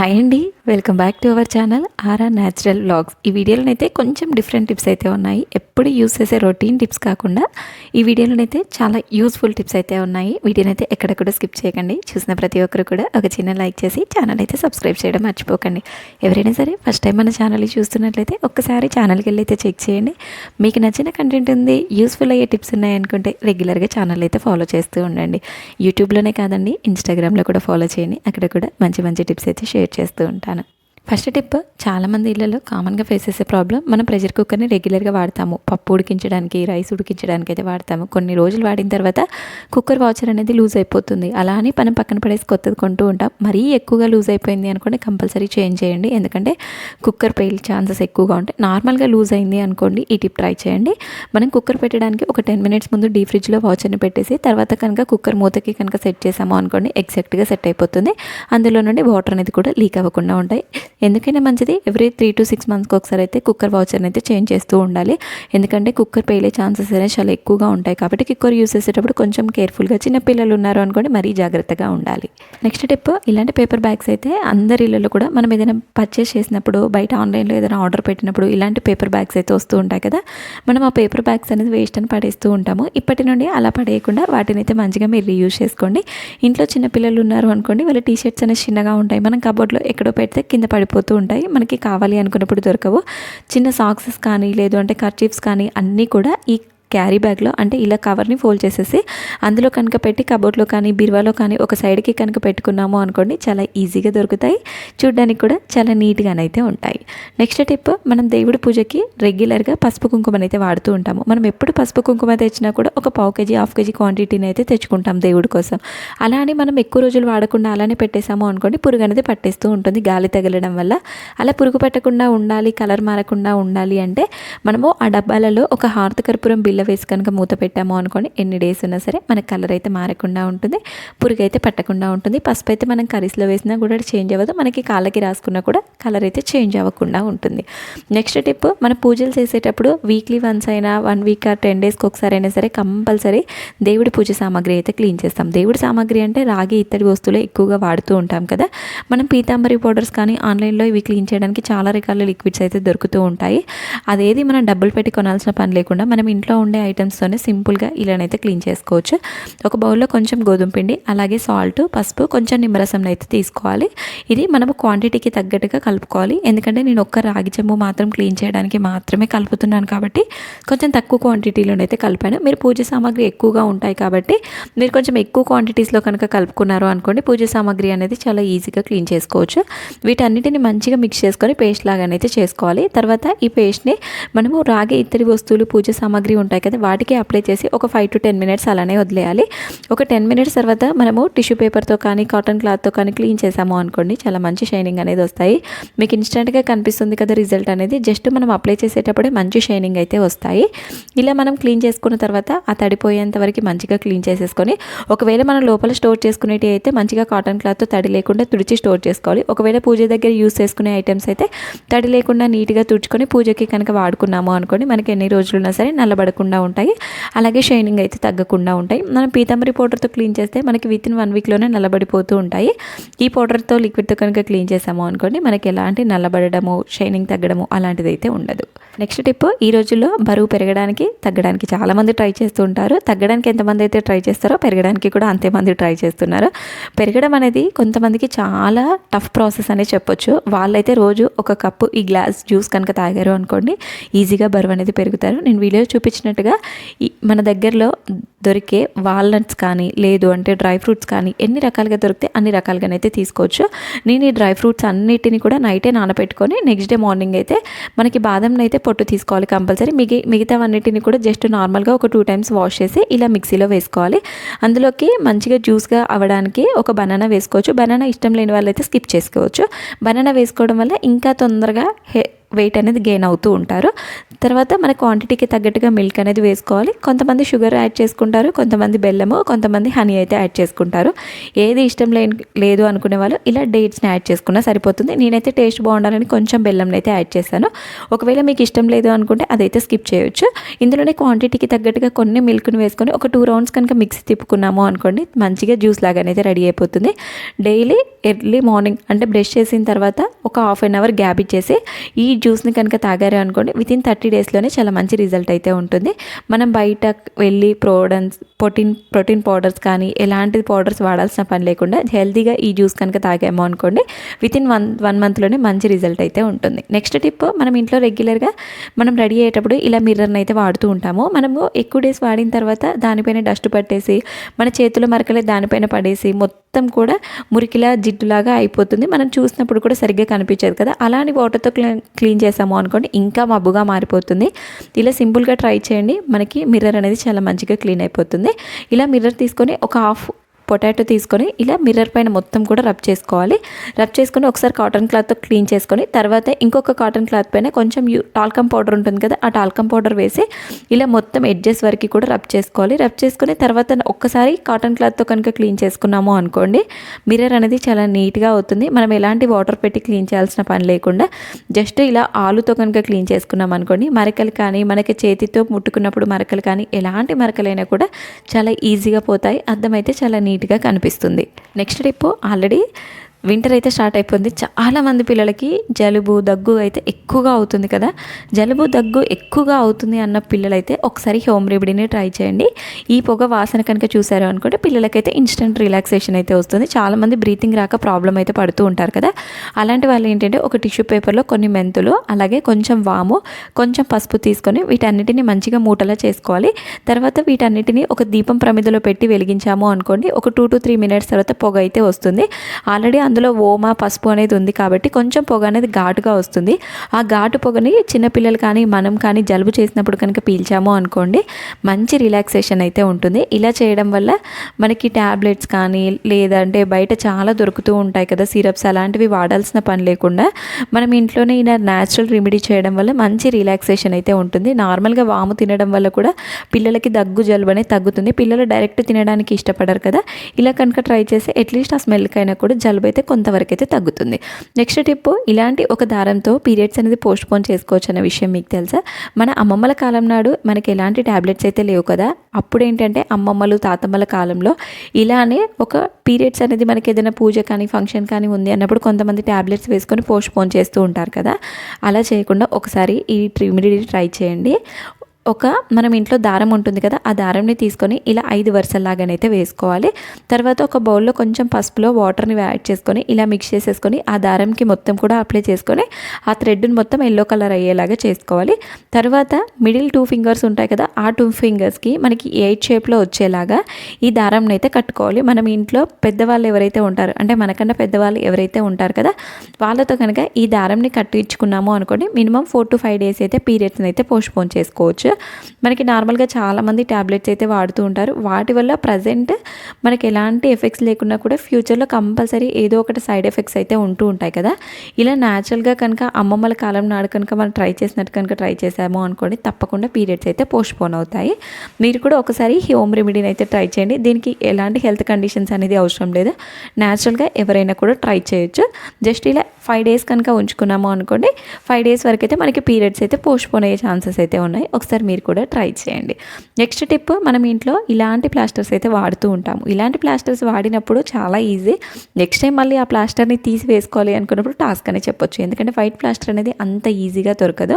Hi అండి welcome back to our channel RR natural vlogs. ఈ వీడియోలోనైతే కొంచెం డిఫరెంట్ టిప్స్ అయితే ఉన్నాయి. ఎప్పుడు యూస్ చేసే రొటీన్ టిప్స్ కాకుండా ఈ వీడియోలోనైతే చాలా యూస్ఫుల్ టిప్స్ అయితే ఉన్నాయి. వీడియోనైతే ఎక్కడ కూడా స్కిప్ చేయకండి. చూసిన ప్రతి ఒక్కరు కూడా ఒక చిన్న లైక్ చేసి ఛానల్ అయితే సబ్స్క్రైబ్ చేయడం మర్చిపోకండి. ఎవరైనా సరే ఫస్ట్ టైం మన ఛానల్ చూస్తున్నట్లయితే ఒక్కసారి ఛానల్కి వెళ్ళి అయితే చెక్ చేయండి. మీకు నచ్చిన కంటెంట్ ఉంది యూస్ఫుల్ అయ్యే టిప్స్ ఉన్నాయనుకుంటే రెగ్యులర్గా ఛానల్ అయితే ఫాలో చేస్తూ ఉండండి. యూట్యూబ్లోనే కాదండి ఇన్స్టాగ్రామ్లో కూడా ఫాలో చేయండి. అక్కడ కూడా మంచి మంచి టిప్స్ అయితే షేర్ చేస్తూ ఉంటాను. ఫస్ట్ టిప్ చాలామంది ఇళ్ళలో కామన్గా ఫేస్ చేసే ప్రాబ్లం మనం ప్రెషర్ కుక్కర్ని రెగ్యులర్గా వాడతాము. పప్పు ఉడికించడానికి రైస్ ఉడికించడానికి అయితే వాడతాము. కొన్ని రోజులు వాడిన తర్వాత కుక్కర్ వాచర్ అనేది లూజ్ అయిపోతుంది. అలా అని మనం పక్కన పడేసి కొత్తది కొంటూ ఉంటాం. మరీ ఎక్కువగా లూజ్ అయిపోయింది అనుకోండి కంపల్సరీ చేంజ్ చేయండి. ఎందుకంటే కుక్కర్ పేల్ ఛాన్సెస్ ఎక్కువగా ఉంటాయి. నార్మల్గా లూజ్ అయింది అనుకోండి ఈ టిప్ ట్రై చేయండి. మనం కుక్కర్ పెట్టడానికి ఒక టెన్ మినిట్స్ ముందు డీ ఫ్రిడ్జ్లో వాచర్ని పెట్టేసి తర్వాత కనుక కుక్కర్ మూతకి కనుక సెట్ చేసాము అనుకోండి ఎగ్జాక్ట్గా సెట్ అయిపోతుంది. అందులో నుండి వాటర్ అనేది కూడా లీక్ అవ్వకుండా ఉంటాయి. ఎందుకైనా మంచిది. ఎవ్రీ త్రీ టు సిక్స్ మంత్స్కి ఒకసారి అయితే కుక్కర్ వాచర్ని అయితే చేంజ్ చేస్తూ ఉండాలి. ఎందుకంటే కుక్కర్ పేలే ఛాన్సెస్ అనేవి చాలా ఎక్కువగా ఉంటాయి కాబట్టి కుక్కర్ యూస్ చేసేటప్పుడు కొంచెం కేర్ఫుల్గా చిన్న పిల్లలు ఉన్నారు అనుకోండి మరీ జాగ్రత్తగా ఉండాలి. నెక్స్ట్ టిప్ ఇలాంటి పేపర్ బ్యాగ్స్ అయితే అందరి ఇళ్ళలో కూడా మనం ఏదైనా పర్చేస్ చేసినప్పుడు బయట ఆన్లైన్లో ఏదైనా ఆర్డర్ పెట్టినప్పుడు ఇలాంటి పేపర్ బ్యాగ్స్ అయితే వస్తూ ఉంటాయి కదా. మనం ఆ పేపర్ బ్యాగ్స్ అనేది వేస్ట్ అని పడేస్తూ ఉంటాము. ఇప్పటి నుండి అలా పడేయకుండా వాటిని అయితే మంచిగా మీరు రీయూజ్ చేసుకోండి. ఇంట్లో చిన్న పిల్లలు ఉన్నారు అనుకోండి వాళ్ళ టీ షర్ట్స్ అనేవి చిన్నగా ఉంటాయి. మనం కబోర్డ్లో ఎక్కడో పెడితే కింద పడిపోతూ ఉంటాయి. మనకి కావాలి అనుకున్నప్పుడు దొరకవు. చిన్న సాక్సెస్ కానీ లేదు అంటే కర్చీఫ్స్ కానీ అన్నీ కూడా ఈ క్యారీ బ్యాగ్లో అంటే ఇలా కవర్ని ఫోల్డ్ చేసేసి అందులో కనుక పెట్టి కబోర్డ్లో కానీ బీరువాలో కానీ ఒక సైడ్కి కనుక పెట్టుకున్నాము అనుకోండి చాలా ఈజీగా దొరుకుతాయి. చూడ్డానికి కూడా చాలా నీట్గానైతే ఉంటాయి. నెక్స్ట్ టిప్ మనం దేవుడి పూజకి రెగ్యులర్గా పసుపు కుంకుమని అయితే వాడుతూ ఉంటాము. మనం ఎప్పుడు పసుపు కుంకుమ తెచ్చినా కూడా ఒక పావు కేజీ హాఫ్ కేజీ క్వాంటిటీని అయితే తెచ్చుకుంటాం దేవుడి కోసం. అలా అని మనం ఎక్కువ రోజులు వాడకుండా అలానే పెట్టేసాము అనుకోండి పురుగు అనేది పట్టేస్తూ ఉంటుంది గాలి తగలడం వల్ల. అలా పురుగు పట్టకుండా ఉండాలి కలర్ మారకుండా ఉండాలి అంటే మనము ఆ డబ్బాలలో ఒక హార్త కర్పూరం బిల్ల వేసి కనుక మూత పెట్టాము అనుకోండి ఎన్ని డేస్ ఉన్నా సరే మన కలర్ అయితే మారకుండా ఉంటుంది పురుగు అయితే పట్టకుండా ఉంటుంది పసుపు అయితే మనం కర్రీస్లో వేసినా కూడా చేంజ్ అవ్వదు మనకి కాళ్ళకి రాసుకున్నా కూడా కలర్ అయితే చేంజ్ అవ్వకుండా ఉంటుంది. నెక్స్ట్ టిప్ మన పూజలు చేసేటప్పుడు వీక్లీ వన్స్ అయినా వన్ వీక్ ఆర్ టెన్ డేస్కి ఒకసారి అయినా సరే కంపల్సరీ దేవుడి పూజ సామాగ్రి అయితే క్లీన్ చేస్తాం. దేవుడి సామాగ్రి అంటే రాగి ఇత్తడి వస్తువులు ఎక్కువగా వాడుతూ ఉంటాం కదా. మనం పీతాంబరి పౌడర్స్ కానీ ఆన్లైన్లో ఇవి క్లీన్ చేయడానికి చాలా రకాల లిక్విడ్స్ అయితే దొరుకుతూ ఉంటాయి. అదేది మనం డబ్బులు పెట్టి కొనాల్సిన పని లేకుండా మనం ఇంట్లో ఉండే ఐటమ్స్తోనే సింపుల్గా ఇలానైతే క్లీన్ చేసుకోవచ్చు. ఒక బౌల్లో కొంచెం గోధుమ పిండి అలాగే సాల్ట్ పసుపు కొంచెం నిమ్మరసం అయితే తీసుకోవాలి. ఇది మనము క్వాంటిటీకి తగ్గట్టుగా కలుపుకోవాలి. ఎందుకంటే నేను ఒక్క రాగి చెంబు మాత్రం క్లీన్ చేయడానికి మాత్రమే కలుపుతున్నాను కాబట్టి కొంచెం తక్కువ క్వాంటిటీలోనైతే కలిపాను. మీరు పూజ సామాగ్రి ఎక్కువగా ఉంటాయి కాబట్టి మీరు కొంచెం ఎక్కువ క్వాంటిటీస్లో కనుక కలుపుకున్నారు అనుకోండి పూజ సామాగ్రి అనేది చాలా ఈజీగా క్లీన్ చేసుకోవచ్చు. వీటన్నిటిని మంచిగా మిక్స్ చేసుకొని పేస్ట్ లాగానైతే చేసుకోవాలి. తర్వాత ఈ పేస్ట్ని మనము రాగి ఇత్తడి వస్తువులు పూజ సామాగ్రి ఉంటాయి కదా వాటికి అప్లై చేసి ఒక ఫైవ్ టు టెన్ మినిట్స్ అలానే వదిలేయాలి. ఒక టెన్ మినిట్స్ తర్వాత మనము టిష్యూ పేపర్తో కానీ కాటన్ క్లాత్తో కానీ క్లీన్ చేసాము అనుకోండి చాలా మంచి షైనింగ్ అనేది వస్తాయి. మీకు ఇన్స్టెంట్గా కనిపిస్తుంది కదా రిజల్ట్ అనేది జస్ట్ మనం అప్లై చేసేటప్పుడే మంచి షైనింగ్ అయితే వస్తాయి. ఇలా మనం క్లీన్ చేసుకున్న తర్వాత ఆ తడిపోయేంత వరకు మంచిగా క్లీన్ చేసేసుకొని ఒకవేళ మనం లోపల స్టోర్ చేసుకునేటి అయితే మంచిగా కాటన్ క్లాత్తో తడి లేకుండా తుడిచి స్టోర్ చేసుకోవాలి. ఒకవేళ పూజ దగ్గర యూస్ చేసుకునే ఐటమ్స్ అయితే తడి లేకుండా నీట్గా తుడుచుకొని పూజకి కనుక వాడుకున్నాము అనుకోండి మనకి ఎన్ని రోజులున్నా సరే నల్లబడకుండా ఉంటాయి. అలాగే షైనింగ్ అయితే తగ్గకుండా ఉంటాయి. మనం పీతాంబరి పౌడర్తో క్లీన్ చేస్తే మనకి విత్ ఇన్ వన్ వీక్లోనే నల్లబడిపోతూ ఉంటాయి. ఈ పౌడర్తో లిక్విడ్తో కనుక క్లీన్ చేసాము అనుకోండి మనకి ఎలాంటి నల్లబడము షైనింగ్ తగ్గడము అలాంటిది అయితే ఉండదు. నెక్స్ట్ టిప్ ఈ రోజుల్లో బరువు పెరగడానికి తగ్గడానికి చాలామంది ట్రై చేస్తూ ఉంటారు. తగ్గడానికి ఎంతమంది అయితే ట్రై చేస్తారో పెరగడానికి కూడా అంతేమంది ట్రై చేస్తున్నారు. పెరగడం అనేది కొంతమందికి చాలా టఫ్ ప్రాసెస్ అనే చెప్పొచ్చు. వాళ్ళైతే రోజు ఒక కప్పు ఈ గ్లాస్ జ్యూస్ కనుక తాగారు అనుకోండి ఈజీగా బరువు అనేది పెరుగుతారు. నేను వీడియో చూపించిన చెప్పినట్టుగా మన దగ్గరలో దొరికే వాల్నట్స్ కానీ లేదు అంటే డ్రై ఫ్రూట్స్ కానీ ఎన్ని రకాలుగా దొరికితే అన్ని రకాలుగానైతే తీసుకోవచ్చు. నేను ఈ డ్రై ఫ్రూట్స్ అన్నిటిని కూడా నైటే నానబెట్టుకొని నెక్స్ట్ డే మార్నింగ్ అయితే మనకి బాదంని అయితే పొట్టు తీసుకోవాలి కంపల్సరీ. మిగి మిగతావన్నిటిని కూడా జస్ట్ నార్మల్గా ఒక టూ టైమ్స్ వాష్ చేసి ఇలా మిక్సీలో వేసుకోవాలి. అందులోకి మంచిగా జ్యూస్గా అవ్వడానికి ఒక బనానా వేసుకోవచ్చు. బనానా ఇష్టం లేని వాళ్ళైతే స్కిప్ చేసుకోవచ్చు. బనానా వేసుకోవడం వల్ల ఇంకా తొందరగా హె వెయిట్ అనేది గెయిన్ అవుతూ ఉంటారు. తర్వాత మన క్వాంటిటీకి తగ్గట్టుగా మిల్క్ అనేది వేసుకోవాలి. కొంతమంది షుగర్ యాడ్ చేసుకుంటారు కొంతమంది బెల్లము కొంతమంది హనీ అయితే యాడ్ చేసుకుంటారు. ఏది ఇష్టం లేని లేదు అనుకునే వాళ్ళు ఇలా డేట్స్ని యాడ్ చేసుకున్నా సరిపోతుంది. నేనైతే టేస్ట్ బాగుండాలని కొంచెం బెల్లంని అయితే యాడ్ చేశాను. ఒకవేళ మీకు ఇష్టం లేదు అనుకుంటే అదైతే స్కిప్ చేయొచ్చు. ఇందులోనే క్వాంటిటీకి తగ్గట్టుగా కొన్ని మిల్క్ని వేసుకొని ఒక టూ రౌండ్స్ కనుక మిక్సీ తిప్పుకున్నాము అనుకోండి మంచిగా జ్యూస్ లాగా అనేది రెడీ అయిపోతుంది. డైలీ ఎర్లీ మార్నింగ్ అంటే బ్రష్ చేసిన తర్వాత ఒక హాఫ్ అన్ అవర్ గ్యాప్ ఇచ్చేసి ఈ జ్యూస్ని కనుక తాగారు అనుకోండి విత్ ఇన్ థర్టీ డేస్లోనే చాలా మంచి రిజల్ట్ అయితే ఉంటుంది. మనం బయట వెళ్ళి ప్రోడన్స్ ప్రోటీన్ ప్రోటీన్ పౌడర్స్ కానీ ఎలాంటి పౌడర్స్ వాడాల్సిన పని లేకుండా హెల్తీగా ఈ జ్యూస్ కనుక తాగాము అనుకోండి విత్ ఇన్ వన్ వన్ మంత్లోనే మంచి రిజల్ట్ అయితే ఉంటుంది. నెక్స్ట్ టిప్ మనం ఇంట్లో రెగ్యులర్గా మనం రెడీ అయ్యేటప్పుడు ఇలా మిర్రర్ని అయితే వాడుతూ ఉంటాము. మనము ఎక్కువ డేస్ వాడిన తర్వాత దానిపైన డస్ట్ పట్టేసి మన చేతుల మరకలే దానిపైన పడేసి మొత్తం కూడా మురికిలా జిడ్డులాగా అయిపోతుంది. మనం చూసినప్పుడు కూడా సరిగ్గా కనిపించదు కదా. అలాంటి వాటర్తో క్లీన్ క్లీన్ చేసాము అనుకోండి ఇంకా మబ్బుగా మారిపోతుంది. ఇలా సింపుల్గా ట్రై చేయండి. మనకి మిర్రర్ అనేది చాలా మంచిగా క్లీన్ అయిపోతుంది. ఇలా మిర్రర్ తీసుకొని ఒక హాఫ్ పొటాటో తీసుకొని ఇలా మిర్రర్ పైన మొత్తం కూడా రబ్ చేసుకోవాలి. రబ్ చేసుకొని ఒకసారి కాటన్ క్లాత్తో క్లీన్ చేసుకొని తర్వాత ఇంకొక కాటన్ క్లాత్ పైన కొంచెం టాల్కమ్ పౌడర్ ఉంటుంది కదా ఆ టాల్కమ్ పౌడర్ వేసి ఇలా మొత్తం ఎడ్జెస్ వరకు కూడా రబ్ చేసుకోవాలి. రబ్ చేసుకుని తర్వాత ఒక్కసారి కాటన్ క్లాత్తో కనుక క్లీన్ చేసుకున్నాము అనుకోండి మిర్రర్ అనేది చాలా నీట్గా అవుతుంది. మనం ఎలాంటి వాటర్ పెట్టి క్లీన్ చేయాల్సిన పని లేకుండా జస్ట్ ఇలా ఆలుతో కనుక క్లీన్ చేసుకున్నాం అనుకోండి మరకలు కానీ మనకి చేతితో ముట్టుకున్నప్పుడు మరకలు కానీ ఎలాంటి మరకలైనా కూడా చాలా ఈజీగా పోతాయి. అర్థమైతే చాలా నీట్ నీట్గా కనిపిస్తుంది. నెక్స్ట్ టిప్ ఆల్రెడీ వింటర్ అయితే స్టార్ట్ అయిపోయింది. చాలామంది పిల్లలకి జలుబు దగ్గు అయితే ఎక్కువగా అవుతుంది కదా. జలుబు దగ్గు ఎక్కువగా అవుతుంది అన్న పిల్లలైతే ఒకసారి హోమ్ రెమెడీని ట్రై చేయండి. ఈ పొగ వాసన కనుక చూసారు అనుకుంటే పిల్లలకైతే ఇన్స్టెంట్ రిలాక్సేషన్ అయితే వస్తుంది. చాలామంది బ్రీతింగ్ రాక ప్రాబ్లం అయితే పడుతూ ఉంటారు కదా. అలాంటి వాళ్ళు ఏంటంటే ఒక టిష్యూ పేపర్లో కొన్ని మెంతులు అలాగే కొంచెం వాము కొంచెం పసుపు తీసుకొని వీటన్నిటిని మంచిగా మూటలా చేసుకోవాలి. తర్వాత వీటన్నిటిని ఒక దీపం ప్రమిదలో పెట్టి వెలిగించాము అనుకోండి. ఒక టూ టు త్రీ మినిట్స్ తర్వాత పొగ అయితే వస్తుంది. ఆల్రెడీ అందులో ఓమ పసుపు అనేది ఉంది కాబట్టి కొంచెం పొగ అనేది ఘాటుగా వస్తుంది. ఆ ఘాటు పొగని చిన్నపిల్లలు కానీ మనం కానీ జలుబు చేసినప్పుడు కనుక పీల్చాము అనుకోండి మంచి రిలాక్సేషన్ అయితే ఉంటుంది. ఇలా చేయడం వల్ల మనకి ట్యాబ్లెట్స్ కానీ లేదంటే బయట చాలా దొరుకుతూ ఉంటాయి కదా సిరప్స్ అలాంటివి వాడాల్సిన పని లేకుండా మనం ఇంట్లోనే ఇలా న్యాచురల్ రెమెడీ చేయడం వల్ల మంచి రిలాక్సేషన్ అయితే ఉంటుంది. నార్మల్గా వాము తినడం వల్ల కూడా పిల్లలకి దగ్గు జలుబు అనేది తగ్గుతుంది. పిల్లలు డైరెక్ట్ తినడానికి ఇష్టపడరు కదా. ఇలా కనుక ట్రై చేసి అట్లీస్ట్ ఆ స్మెల్కైనా కూడా జలుబు అయితే అయితే కొంతవరకు అయితే తగ్గుతుంది. నెక్స్ట్ టిప్ ఇలాంటి ఒక దారంతో పీరియడ్స్ అనేది పోస్ట్ పోన్ చేసుకోవచ్చు అనే విషయం మీకు తెలుసా? మన అమ్మమ్మల కాలం నాడు మనకి ఎలాంటి ట్యాబ్లెట్స్ అయితే లేవు కదా అప్పుడు ఏంటంటే అమ్మమ్మలు తాతమ్మల కాలంలో ఇలానే ఒక పీరియడ్స్ అనేది మనకి ఏదైనా పూజ కానీ ఫంక్షన్ కానీ ఉంది అన్నప్పుడు కొంతమంది ట్యాబ్లెట్స్ వేసుకొని పోస్ట్ పోన్ చేస్తూ ఉంటారు కదా. అలా చేయకుండా ఒకసారి ఈ రెమెడీ ట్రై చేయండి. ఒక మనం ఇంట్లో దారం ఉంటుంది కదా ఆ దారంని తీసుకొని ఇలా ఐదు వరుసల్లాగానైతే వేసుకోవాలి. తర్వాత ఒక బౌల్లో కొంచెం పసుపులో వాటర్ని యాడ్ చేసుకొని ఇలా మిక్స్ చేసేసుకొని ఆ దారంకి మొత్తం కూడా అప్లై చేసుకొని ఆ థ్రెడ్ని మొత్తం ఎల్లో కలర్ అయ్యేలాగా చేసుకోవాలి. తర్వాత మిడిల్ టూ ఫింగర్స్ ఉంటాయి కదా ఆ టూ ఫింగర్స్కి మనకి ఎయిట్ షేప్లో వచ్చేలాగా ఈ దారంని అయితే కట్టుకోవాలి. మనం ఇంట్లో పెద్దవాళ్ళు ఎవరైతే ఉంటారో అంటే మనకన్నా పెద్దవాళ్ళు ఎవరైతే ఉంటారు కదా వాళ్ళతో కనుక ఈ దారంని కట్టించుకున్నాము అనుకోండి minimum four to five days అయితే పీరియడ్స్ని అయితే పోస్ట్పోన్ చేసుకోవచ్చు. మనకి నార్మల్గా చాలామంది ట్యాబ్లెట్స్ అయితే వాడుతూ ఉంటారు. వాటి వల్ల ప్రజెంట్ మనకి ఎలాంటి ఎఫెక్ట్స్ లేకున్నా కూడా ఫ్యూచర్లో కంపల్సరీ ఏదో ఒకటి సైడ్ ఎఫెక్ట్స్ అయితే ఉంటూ ఉంటాయి కదా. ఇలా న్యాచురల్గా కనుక అమ్మమ్మల కాలం నాడు కనుక మనం ట్రై చేసినట్టు కనుక ట్రై చేసాము అనుకోండి తప్పకుండా పీరియడ్స్ అయితే పోస్ట్పోన్ అవుతాయి. మీరు కూడా ఒకసారి హోమ్ రెమెడీని అయితే ట్రై చేయండి. దీనికి ఎలాంటి హెల్త్ కండిషన్స్ అనేది అవసరం లేదు. న్యాచురల్గా ఎవరైనా కూడా ట్రై చేయొచ్చు. జస్ట్ ఇలా ఫైవ్ డేస్ కనుక ఉంచుకున్నాము అనుకోండి ఫైవ్ డేస్ వరకు అయితే మనకి పీరియడ్స్ అయితే పోస్ట్పోన్ అయ్యే ఛాన్సెస్ అయితే ఉన్నాయి. ఒకసారి మీరు కూడా ట్రై చేయండి. నెక్స్ట్ టిప్ మనం ఇంట్లో ఇలాంటి ప్లాస్టర్స్ అయితే వాడుతూ ఉంటాము. ఇలాంటి ప్లాస్టర్స్ వాడినప్పుడు చాలా ఈజీ. నెక్స్ట్ టైం మళ్ళీ ఆ ప్లాస్టర్ని తీసి వేసుకోవాలి అనుకున్నప్పుడు టాస్క్ అని చెప్పొచ్చు. ఎందుకంటే వైట్ ప్లాస్టర్ అనేది అంత ఈజీగా దొరకదు.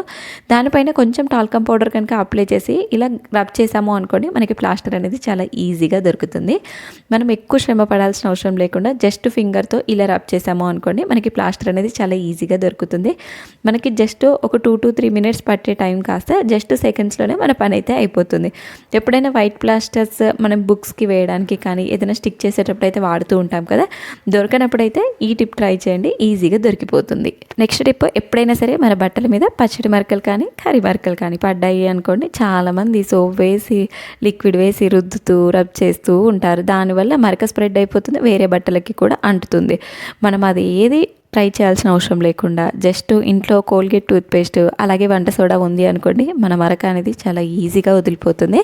దానిపైన కొంచెం టాల్కమ్ పౌడర్ కనుక అప్లై చేసి ఇలా రబ్ చేసాము అనుకోండి మనకి ప్లాస్టర్ అనేది చాలా ఈజీగా దొరుకుతుంది. మనం ఎక్కువ శ్రమ పడాల్సిన అవసరం లేకుండా జస్ట్ ఫింగర్తో ఇలా రబ్ చేసాము అనుకోండి మనకి ప్లాస్టర్ అనేది చాలా ఈజీగా దొరుకుతుంది. మనకి జస్ట్ ఒక టూ టు త్రీ మినిట్స్ పట్టే టైం కాస్త జస్ట్ సెకండ్స్లోనే మన పని అయితే అయిపోతుంది. ఎప్పుడైనా వైట్ ప్లాస్టర్స్ మనం బుక్స్కి వేయడానికి కానీ ఏదైనా స్టిక్ చేసేటప్పుడు అయితే వాడుతూ ఉంటాం కదా దొరకనప్పుడైతే ఈ టిప్ ట్రై చేయండి ఈజీగా దొరికిపోతుంది. నెక్స్ట్ టిప్ ఎప్పుడైనా సరే మన బట్టల మీద పచ్చడి మరకలు కానీ కర్రీ మరకలు కానీ పడ్డాయి అనుకోండి చాలామంది సోప్ వేసి లిక్విడ్ వేసి రుద్దుతూ రబ్ చేస్తూ ఉంటారు. దానివల్ల మరక స్ప్రెడ్ అయిపోతుంది వేరే బట్టలకి కూడా అంటుతుంది. మనం అది ఏది ట్రై చేయాల్సిన అవసరం లేకుండా జస్ట్ ఇంట్లో కోల్గేట్ టూత్పేస్ట్ అలాగే వంట సోడా ఉంది అనుకోండి మన మరక అనేది చాలా ఈజీగా వదిలిపోతుంది.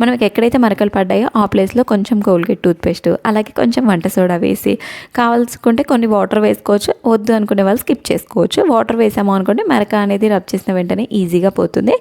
మనకి ఎక్కడైతే మరకలు పడ్డాయో ఆ ప్లేస్లో కొంచెం కోల్గేట్ టూత్పేస్ట్ అలాగే కొంచెం వంట సోడా వేసి కావాల్సుకుంటే కొన్ని వాటర్ వేసుకోవచ్చు వద్దు అనుకునే వాళ్ళు స్కిప్ చేసుకోవచ్చు. వాటర్ వేసాము అనుకోండి మరక అనేది రబ్ చేసిన వెంటనే ఈజీగా పోతుంది.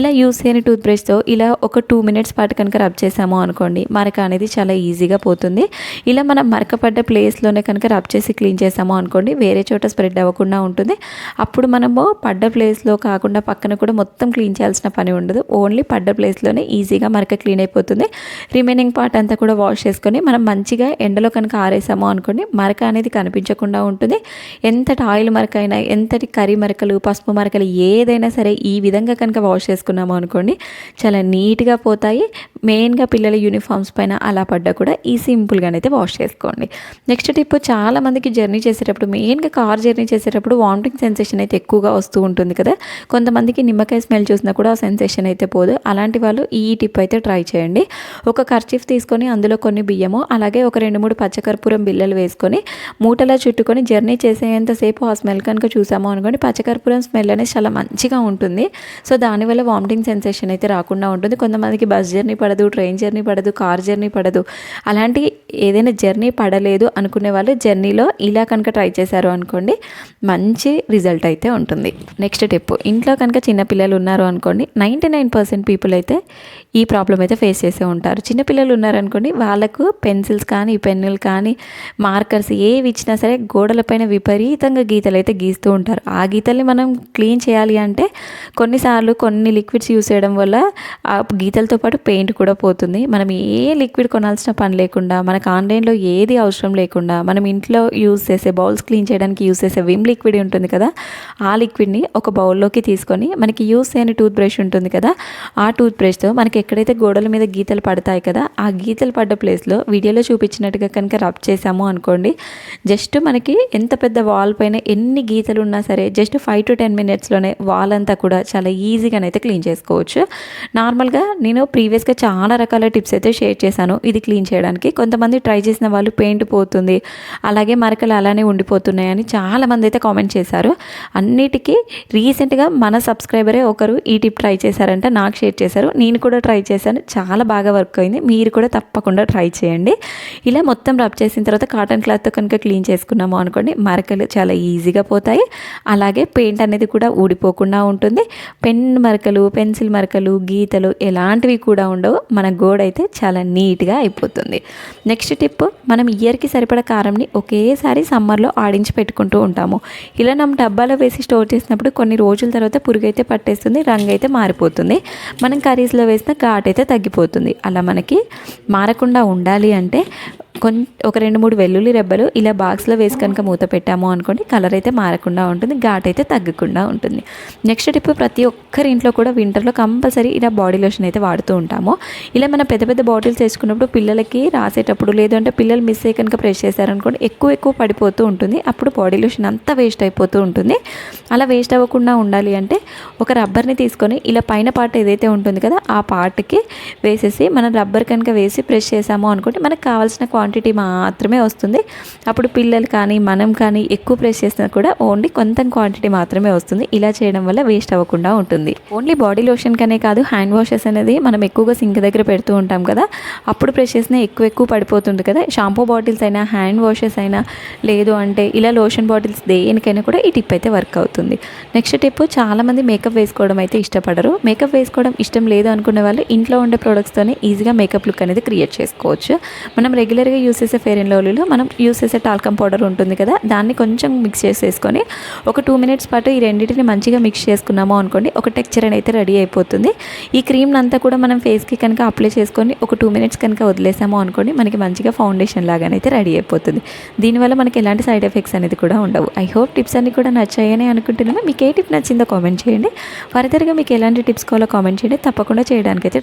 ఇలా యూస్ చేయని టూత్బ్రష్తో ఇలా ఒక టూ మినిట్స్ పాటు కనుక రబ్ చేసాము అనుకోండి మరక అనేది చాలా ఈజీగా పోతుంది. ఇలా మనం మరక పడ్డ ప్లేస్లోనే కనుక రబ్ చేసి క్లీన్ చేసాము అనుకోండి వేరే చోట స్ప్రెడ్ అవ్వకుండా ఉంటుంది. అప్పుడు మనము పడ్డ ప్లేస్లో కాకుండా పక్కన కూడా మొత్తం క్లీన్ చేయాల్సిన పని ఉండదు. ఓన్లీ పడ్డ ప్లేస్లోనే ఈజీగా మరక క్లీన్ అయిపోతుంది. రిమైనింగ్ పార్ట్ అంతా కూడా వాష్ చేసుకొని మనం మంచిగా ఎండలో కనుక ఆరేసాము అనుకోండి మరక అనేది కనిపించకుండా ఉంటుంది. ఎంతటి ఆయిల్ మరక అయినా ఎంతటి కర్రీ మరకలు పసుపు మరకలు ఏదైనా సరే ఈ విధంగా కనుక వాష్ చేసుకున్నాము అనుకోండి చాలా నీట్గా పోతాయి. మెయిన్గా పిల్లల యూనిఫామ్స్ పైన అలా పడ్డా కూడా ఈ సింపుల్గానైతే వాష్ చేసుకోండి. నెక్స్ట్ టిప్ చాలామందికి జర్నీ చేసేటప్పుడు మెయిన్గా కార్ జర్నీ చేసేటప్పుడు వామిటింగ్ సెన్సేషన్ అయితే ఎక్కువగా వస్తూ ఉంటుంది కదా. కొంతమందికి నిమ్మకాయ స్మెల్ చూసినా కూడా ఆ సెన్సేషన్ అయితే పోదు. అలాంటి వాళ్ళు ఈ టిప్ అయితే ట్రై చేయండి. ఒక కర్చీఫ్ తీసుకొని అందులో కొన్ని బియ్యము అలాగే ఒక రెండు మూడు పచ్చకర్పూరం బిల్లలు వేసుకొని మూటలా చుట్టుకొని జర్నీ చేసేంతసేపు ఆ స్మెల్ కనుక చూసాము అనుకోండి పచ్చకర్పూరం స్మెల్ అనేది చాలా మంచిగా ఉంటుంది. సో దానివల్ల వామిటింగ్ సెన్సేషన్ అయితే రాకుండా ఉంటుంది. కొంతమందికి బస్ జర్నీ పడదు ట్రైన్ జర్నీ పడదు కార్ జర్నీ పడదు. అలాంటి ఏదైనా జర్నీ పడలేదు అనుకునే వాళ్ళు జర్నీలో ఇలా కనుక ట్రై చేశారు అనుకోండి మంచి రిజల్ట్ అయితే ఉంటుంది. నెక్స్ట్ టిప్ ఇంట్లో కనుక చిన్నపిల్లలు ఉన్నారు అనుకోండి నైంటీ నైన్ పర్సెంట్ పీపుల్ అయితే ఈ ప్రాబ్లం అయితే ఫేస్ చేసే ఉంటారు. చిన్నపిల్లలు ఉన్నారనుకోండి వాళ్ళకు పెన్సిల్స్ కానీ పెన్నులు కానీ మార్కర్స్ ఏవి ఇచ్చినా సరే గోడలపైన విపరీతంగా గీతలు అయితే గీస్తూ ఉంటారు. ఆ గీతల్ని మనం క్లీన్ చేయాలి అంటే కొన్నిసార్లు కొన్ని లిక్విడ్స్ యూస్ చేయడం వల్ల ఆ గీతలతో పాటు పెయింట్ కూడా పోతుంది. మనం ఏ లిక్విడ్ కొనాల్సిన పని లేకుండా మనకు ఆన్లైన్లో ఏది అవసరం లేకుండా మనం ఇంట్లో యూస్ చేసే బౌల్స్ క్లీన్ చేయడానికి యూస్ చేసే విమ్ లిక్విడ్ ఉంటుంది కదా ఆ లిక్విడ్ని ఒక బౌల్లోకి తీసుకొని మనకి యూస్ చేయని టూత్ బ్రష్ ఉంటుంది కదా ఆ టూత్ బ్రష్తో మనకి ఎక్కడైతే గోడల మీద గీతలు పడతాయి కదా ఆ గీతలు పడ్డ ప్లేస్లో వీడియోలో చూపించినట్టుగా కనుక రబ్ చేసాము అనుకోండి జస్ట్ మనకి ఎంత పెద్ద వాల్ పైన ఎన్ని గీతలు ఉన్నా సరే జస్ట్ ఫైవ్ టు టెన్ మినిట్స్లోనే వాల్ అంతా కూడా చాలా ఈజీగానైతే క్లీన్ చేసుకోవచ్చు. నార్మల్గా నేను ప్రీవియస్గా చాలా రకాల టిప్స్ అయితే షేర్ చేశాను ఇది క్లీన్ చేయడానికి. కొంతమంది ట్రై చేసిన వాళ్ళు పెయింట్ పోతుంది అలాగే మరకలు అలానే ఉండిపోతున్నాయని చాలామంది అయితే కామెంట్ చేశారు. అన్నిటికీ రీసెంట్గా మన సబ్స్క్రైబరే ఒకరు ఈ టిప్ ట్రై చేశారంటే నాకు షేర్ చేశారు. నేను కూడా ట్రై చేశాను. చాలా బాగా వర్క్ అయింది. మీరు కూడా తప్పకుండా ట్రై చేయండి. ఇలా మొత్తం రబ్ చేసిన తర్వాత కాటన్ క్లాత్తో కనుక క్లీన్ చేసుకున్నాము అనుకోండి మరకలు చాలా ఈజీగా పోతాయి. అలాగే పెయింట్ అనేది కూడా ఊడిపోకుండా ఉంటుంది. పెన్ మరకలు పెన్సిల్ మరకలు గీతలు ఎలాంటివి కూడా ఉండవు. మన గోడ అయితే చాలా నీట్గా అయిపోతుంది. నెక్స్ట్ టిప్ మనం ఇయర్కి సరిపడ కారంని ఒకేసారి సమ్మర్లో ఆడించి పెట్టుకుంటూ ఉంటాము. ఇలా మనం డబ్బాలో వేసి స్టోర్ చేసినప్పుడు కొన్ని రోజుల తర్వాత పురుగు అయితే పట్టేస్తుంది రంగు అయితే మారిపోతుంది. మనం కర్రీస్లో వేసిన ఘాట్ అయితే తగ్గిపోతుంది. అలా మనకి మారకుండా ఉండాలి అంటే కొన్ ఒక రెండు మూడు వెల్లుల్లి రెబ్బలు ఇలా బాక్స్లో వేసి కనుక మూత పెట్టాము అనుకోండి కలర్ అయితే మారకుండా ఉంటుంది ఘాట్ అయితే తగ్గకుండా ఉంటుంది. నెక్స్ట్ టిప్ ప్రతి ఒక్కరి ఇంట్లో కూడా వింటర్లో కంపల్సరీ ఇలా బాడీ లోషన్ అయితే వాడుతూ ఉంటాము. ఇలా మన పెద్ద పెద్ద బాటిల్స్ వేసుకున్నప్పుడు పిల్లలకి రాసేటప్పుడు లేదంటే పిల్లలు మిస్ అయ్యి కనుక ప్రెష్ చేశారనుకోండి ఎక్కువ ఎక్కువ పడిపోతూ ఉంటుంది అప్పుడు బాడీ లోషన్ అంతా వేస్ట్ అయిపోతూ ఉంటుంది. అలా వేస్ట్ అవ్వకుండా ఉండాలి అంటే ఒక రబ్బర్ని తీసుకొని ఇలా పైన పార్ట్ ఏదైతే ఉంటుంది కదా ఆ పార్ట్కి వేసేసి మనం రబ్బర్ కనుక వేసి ప్రెష్ చేసాము అనుకుంటే మనకు కావాల్సిన క్వాంటిటీ క్వాంటిటీ మాత్రమే వస్తుంది. అప్పుడు పిల్లలు కానీ మనం కానీ ఎక్కువ ప్రెస్ చేసినా కూడా ఓన్లీ కొంత క్వాంటిటీ మాత్రమే వస్తుంది. ఇలా చేయడం వల్ల వేస్ట్ అవ్వకుండా ఉంటుంది. ఓన్లీ బాడీ లోషన్ కనే కాదు హ్యాండ్ వాషెస్ అనేది మనం ఎక్కువగా సింక్ దగ్గర పెడుతూ ఉంటాం కదా అప్పుడు ప్రెస్ చేసినా ఎక్కువ ఎక్కువ పడిపోతుంది కదా. షాంపూ బాటిల్స్ అయినా హ్యాండ్ వాషెస్ అయినా లేదు అంటే ఇలా లోషన్ బాటిల్స్ దేనికైనా కూడా ఈ టిప్ అయితే వర్క్ అవుతుంది. నెక్స్ట్ టిప్ చాలామంది మేకప్ వేసుకోవడం అయితే ఇష్టపడరు. మేకప్ వేసుకోవడం ఇష్టం లేదు అనుకునే వాళ్ళు ఇంట్లో ఉండే ప్రొడక్ట్స్తోనే ఈజీగా మేకప్ లుక్ అనేది క్రియేట్ చేసుకోవచ్చు. మనం రెగ్యులర్గా యూస్ చేసే ఫెయిర్ అండ్ లవ్లీలో మనం యూస్ చేసే టాల్కమ్ పౌడర్ ఉంటుంది కదా దాన్ని కొంచెం మిక్స్ చేసేసుకొని ఒక టూ మినిట్స్ పాటు ఈ రెండింటిని మంచిగా మిక్స్ చేసుకున్నాము అనుకోండి ఒక టెక్చర్ అయితే రెడీ అయిపోతుంది. ఈ క్రీమ్ అంతా కూడా మనం ఫేస్కి కనుక అప్లై చేసుకొని ఒక టూ మినిట్స్ కనుక వదిలేసాము అనుకోండి మనకి మంచిగా ఫౌండేషన్ లాగానైతే రెడీ అయిపోతుంది. దీనివల్ల మనకి ఎలాంటి సైడ్ ఎఫెక్ట్స్ అనేది కూడా ఉండవు. ఐ హోప్ టిప్స్ అన్ని కూడా నచ్చాయని అనుకుంటున్నాము మీకు ఏ టిప్ నచ్చిందో కామెంట్ చేయండి. ఫర్దర్గా మీకు ఎలాంటి టిప్స్ కావాలో కామెంట్ చేయండి. తప్పకుండా చేయడానికైతే